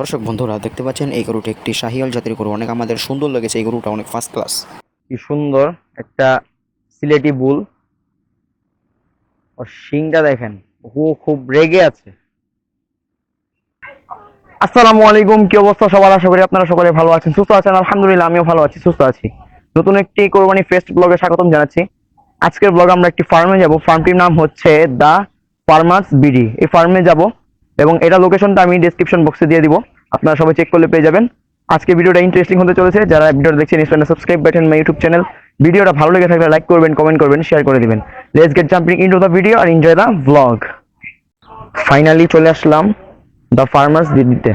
দর্শক বন্ধুরা, দেখতে পাচ্ছেন এই গরুটি একটি শাহিয়াল জাতের গরু। অনেক আমাদের সুন্দর লেগেছে এই গরুটা, অনেক ফার্স্ট ক্লাস কি সুন্দর একটা সিলেটি বুল। ওর শিংটা দেখেন, ও খুব রেগে আছে। আসসালামু আলাইকুম, কি অবস্থা সবার? আশা করি আপনারা সকলে ভালো আছেন, সুস্থ আছেন। আলহামদুলিল্লাহ, আমিও ভালো আছি, সুস্থ আছি। নতুন একটি কোরবানি ফেস্ট ব্লগে স্বাগতম জানাচ্ছি। আজকের ব্লগ আমরা একটি ফার্মে যাব। ফার্মটির নাম হচ্ছে দা ফার্মার্স বিডি। এই ফার্মে যাব। এবং এটা লোকেশনটা আমি ডেসক্রিপশন বক্সে দিয়ে দিব। আপনারা সবাই চেক করলে পেয়ে যাবেন। আজকে ভিডিওটা ইন্টারেস্টিং হতে চলেছে। যারা ভিডিওটা দেখছেন, নিশ্চয়ই subscribe button my YouTube channel ভিডিওটা ভালো লেগে থাকলে লাইক করবেন কমেন্ট করবেন শেয়ার করে দিবেন। Let's get jumping into the video R enjoy the blog finally চলে আসলাম দ্য ফার্মার্স দিদিতে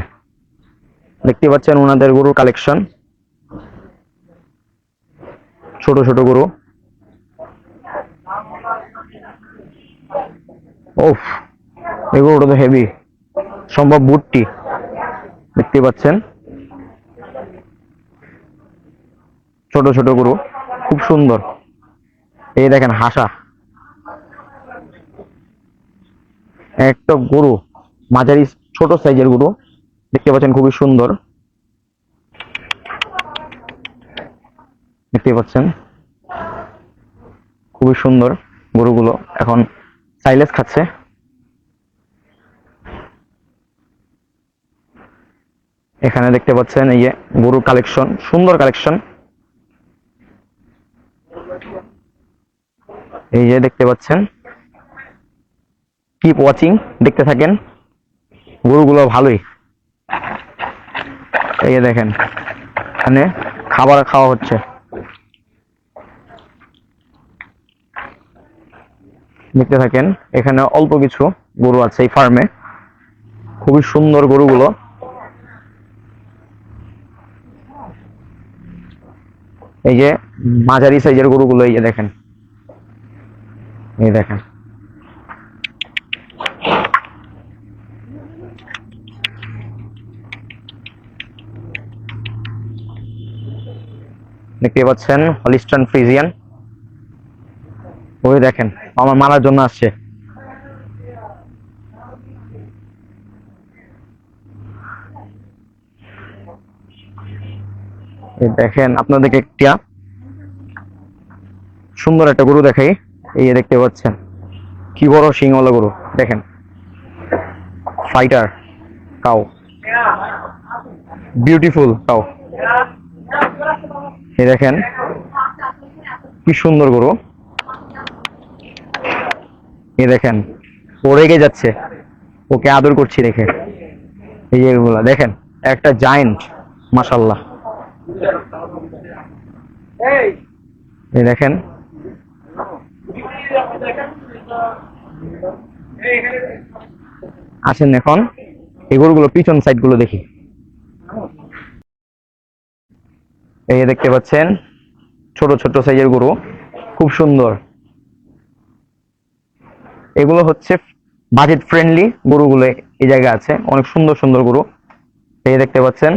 দেখতে পাচ্ছেন ওনাদের গরুর কালেকশন ছোট ছোট গরু। ওফ এই গরুটা তো হেভি সম্ভব বুটটি। দেখতে পাচ্ছেন? ছোট ছোট গরু। খুব সুন্দর। এই দেখেন, হাসা। একটা গরু, মাঝারি, ছোট সাইজের গরু। দেখতে পাচ্ছেন, খুবই সুন্দর। দেখতে পাচ্ছেন? খুবই সুন্দর গরুগুলো এখন সাইলেস খাচ্ছে। এখানে দেখতে পাচ্ছেন এই যে গরুর কালেকশন সুন্দর কালেকশন এই যে দেখতে পাচ্ছেন। কিপ ওয়াচিং দেখতে থাকেন। গরুগুলো ভালোই। এই যে দেখেন, এখানে খাবার খাওয়া হচ্ছে। দেখতে থাকেন, এখানে অল্প কিছু গরু আছে এই ফার্মে খুবই সুন্দর গরুগুলো। এই যে মাঝারি সাইজের গরুগুলো, এই যে দেখেন। এই দেখেন। দেখতে পাচ্ছেন হলিস্টন ফ্রিজিয়ান ওই দেখেন, আমার মারার জন্য আসছে। দেখেন, আপনাদেরকে একটা সুন্দর একটা গরু দেখাই। এই দেখতে পাচ্ছেন, কি বড় সিংওয়ালা গরু, দেখেন। ফাইটার কাউ বিউটিফুল কাউ এই দেখেন, কি সুন্দর গরু। এই দেখেন, ও রেগে যাচ্ছে, ওকে আদর করছি রেখে। এই এগুলা, দেখেন, একটা জায়েন্ট মাসাল্লাহ এই। দেখেন। আসেন এখন। এই গরুগুলো পিছন সাইডগুলো দেখি। এই দেখতে পাচ্ছেন, ছোট ছোট সাইজের গরু। খুব সুন্দর। এগুলো হচ্ছে বাজেট ফ্রেন্ডলি গরুগুলো এই জায়গায় আছে। অনেক সুন্দর সুন্দর গরু। এই দেখতে পাচ্ছেন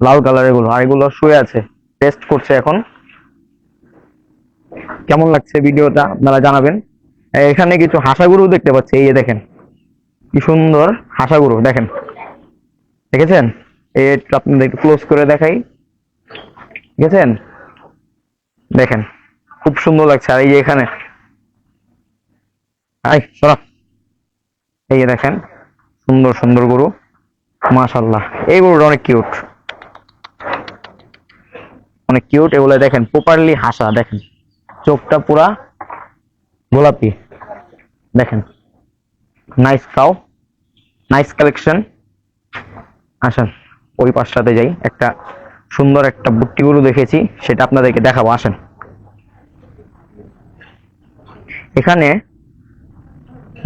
লাল কালার এগুলো, আর এগুলো শুয়ে আছে টেস্ট করছে এখন। কেমন লাগছে ভিডিওটা, আপনারা জানাবেন। এখানে কিছু হাসা গরু দেখতে পাচ্ছি, এই যে দেখেন। কি সুন্দর হাসা গরু দেখেন। দেখেছেন? এই আপনাদের একটু ক্লোজ করে দেখাই। দেখেছেন? দেখেন, খুব সুন্দর লাগছে। আর এই যে এখানে আই সরা। এই যে দেখেন, সুন্দর সুন্দর গরু। মাশাল্লাহ এই গরুটা অনেক কিউট অনেক কিউট এগুলো দেখেন প্রপারলি হাসা, দেখেন। চোখটা পুরা গোলাপি। দেখেন। নাইস কাউ নাইস কালেকশন আসেন, ওই পাশটাতে যাই। একটা সুন্দর একটা বুট্টি গরু দেখেছি, সেটা আপনাদেরকে দেখাবো। আসেন। এখানে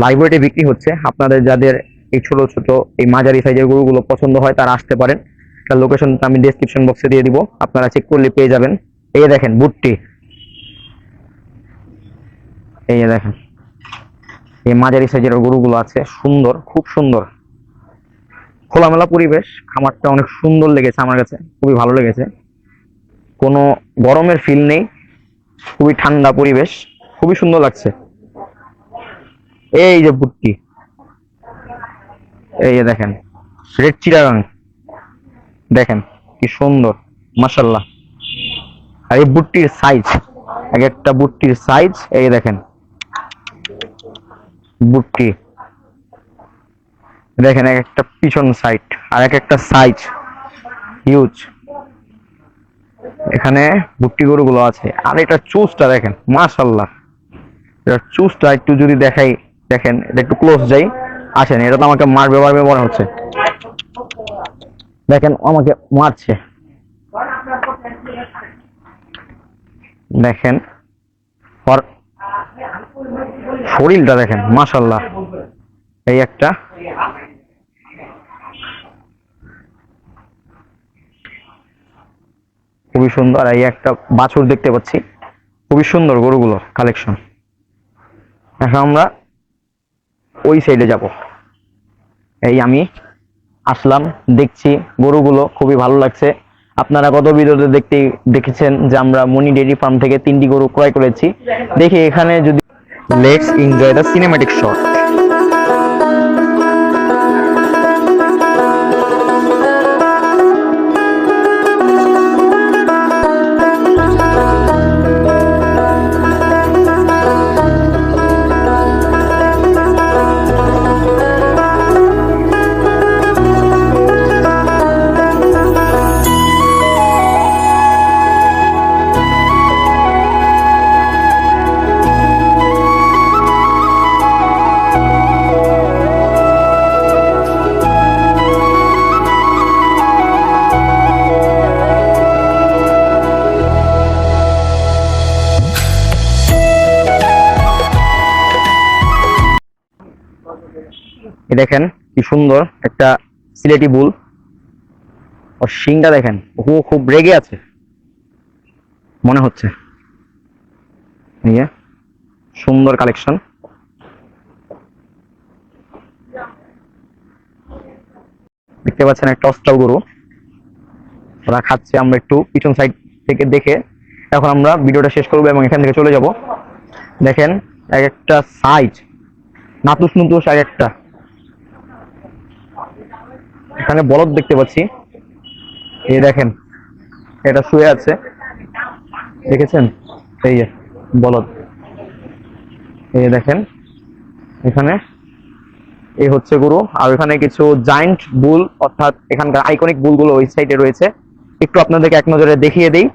লাইব্রেরিতে বিক্রি হচ্ছে। আপনাদের যাদের এই ছোট ছোট, এই মাঝারি সাইজের গরুগুলো পছন্দ হয়, তারা আসতে পারেন। তার লোকেশনটা আমি ডেসক্রিপশন বক্সে দিয়ে দিব। আপনারা চেক করলে পেয়ে যাবেন। এই দেখেন, বুটটি। এই দেখেন, এই মাঝারি সাইজের গরুগুলো আছে, সুন্দর, খুব সুন্দর। খোলামেলা পরিবেশ, খামারটা অনেক সুন্দর লেগেছে আমার কাছে, খুবই ভালো লেগেছে। কোনো গরমের ফিল নেই, খুবই ঠান্ডা পরিবেশ, খুবই সুন্দর লাগছে। এই যে বুটটি, এই যে দেখেন, রেড চিটাগাং দেখেন কি সুন্দর মাশাল্লাহ আর এই বুটটির সাইজ এক একটা বুটটির সাইজ এই দেখেন। বুটটি। দেখেন এক একটা পিছন সাইড আর এক একটা সাইজ হিউজ এখানে বুট্টি গরুগুলো আছে। আর এটা চুজটা দেখেন মাশাল্লাহ এটা চুজটা একটু যদি দেখাই, দেখেন, এটা একটু ক্লোজ যাই, আসেন, এটা তো আমাকে মারবে মারবে মনে হচ্ছে। দেখেন আমাকে মারছে। দেখেন শরীরটা দেখেন, মাশাল্লাহ। এই একটা। খুবই সুন্দর, এই একটা বাছুর দেখতে পাচ্ছি। খুবই সুন্দর গরুগুলো কালেকশন এখন আমরা ওই সাইডে যাব। এই আমি আসলাম, দেখছি গরুগুলো খুবই ভালো লাগছে। আপনারা গত ভিডিওতে দেখতে দেখেছেন যে আমরা মনি ডেইরি ফার্ম থেকে তিনটি গরু ক্রয় করেছি। দেখি এখানে যদি let's enjoy the cinematic shot দেখেন কি সুন্দর একটা সিলেটি বুল। ওর শিংটা দেখেন ও খুব রেগে আছে। মনে হচ্ছে। সুন্দর কালেকশন। দেখতে পাচ্ছেন একটা অস্ট্রাল গরু। ওরা খাচ্ছে, আমরা একটু পিছন সাইড থেকে দেখে। এখন আমরা ভিডিওটা শেষ করব এবং এখান থেকে চলে যাব। দেখেন, এক একটা সাইজ নাতুস নুতুস এক একটা। এখানে বলদ দেখতে পাচ্ছি। এই দেখেন, এটা শুয়ে আছে। দেখেছেন? এই যে, বলদ। এই দেখেন, এখানে। এই হচ্ছে গরু। আর এখানে কিছু জায়েন্ট বুল অর্থাৎ এখানকার আইকনিক বুলগুলো ওই সাইডে রয়েছে। একটু আপনাদেরকে এক নজরে দেখিয়ে দেই।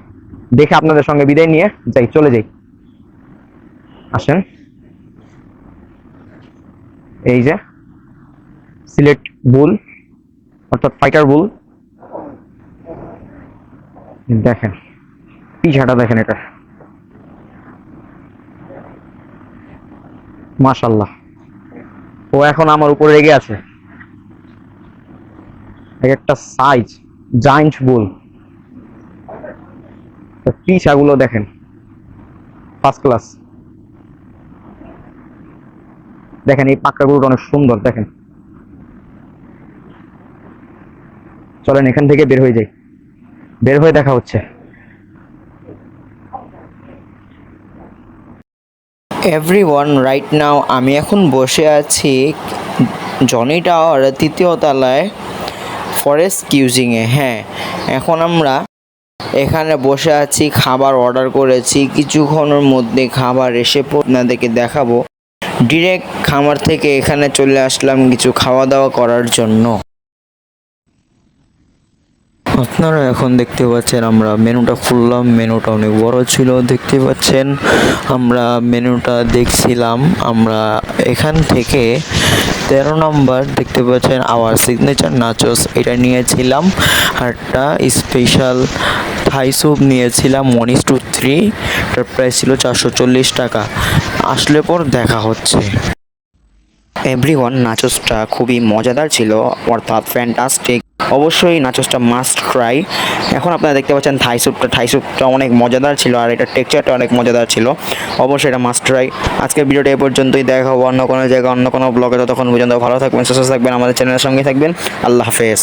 দেখে আপনাদের সঙ্গে বিদায় নিয়ে যাই, চলে যাই। আসেন। এই যে, সিলেট বুল অর্থাৎ ফাইটার বুল দেখেন, পিছাটা দেখেন এটা। মাশাল্লাহ ও এখন আমার উপরে রেগে আছে। একটা সাইজ জায়েন্ট বুল পিছাগুলো দেখেন ফার্স্ট ক্লাস দেখেন এই পাক্কা গরুটা অনেক সুন্দর, দেখেন। চলেন, এখান থেকে বের হয়ে যাই। বের হয়ে দেখা হচ্ছে। এভরিওয়ান রাইট নাও আমি এখন বসে আছি জনি টাওয়ার তৃতীয় তলায় ফরেস্ট কিউজিংয়ে হ্যাঁ এখন আমরা এখানে বসে আছি, খাবার অর্ডার করেছি, কিছুক্ষণের মধ্যে খাবার এসে আপনাদেরকে দেখাবো। ডিরেক্ট খামার থেকে এখানে চলে আসলাম কিছু খাওয়া দাওয়া করার জন্য। আপনারা এখন দেখতে পাচ্ছেন, আমরা মেনুটা খুললাম, মেনুটা অনেক বড় ছিল, দেখতে পাচ্ছেন। আমরা মেনুটা দেখছিলাম, আমরা এখান থেকে তেরো নম্বর দেখতে পাচ্ছেন আওয়ার সিগনেচার নাচোস এটা নিয়েছিলাম। আর একটা স্পেশাল থাই স্যুপ নিয়েছিলাম ওয়ান টু থ্রি এটার প্রাইস ছিল চারশো চল্লিশ টাকা। আসলে পর দেখা হচ্ছে। এভরিওয়ান নাচোসটা খুবই মজাদার ছিল, অর্থাৎ ফ্যান্টাস্টিক অবশ্যই নাচোসটা মাস্ট ট্রাই এখন আপনারা দেখতে পাচ্ছেন থাই স্যুপটা থাই স্যুপটা অনেক মজাদার ছিল আর এটা টেক্সচারটা অনেক মজাদার ছিল। অবশ্যই এটা মাস্ট ট্রাই আজকের ভিডিওটা এ পর্যন্তই, দেখা হব অন্য কোনো জায়গায়, অন্য কোনো ব্লগে ততক্ষণ পর্যন্ত ভালো থাকবেন, সুস্থ থাকবেন, আমাদের চ্যানেলের সঙ্গে থাকবেন। আল্লাহ হাফেজ।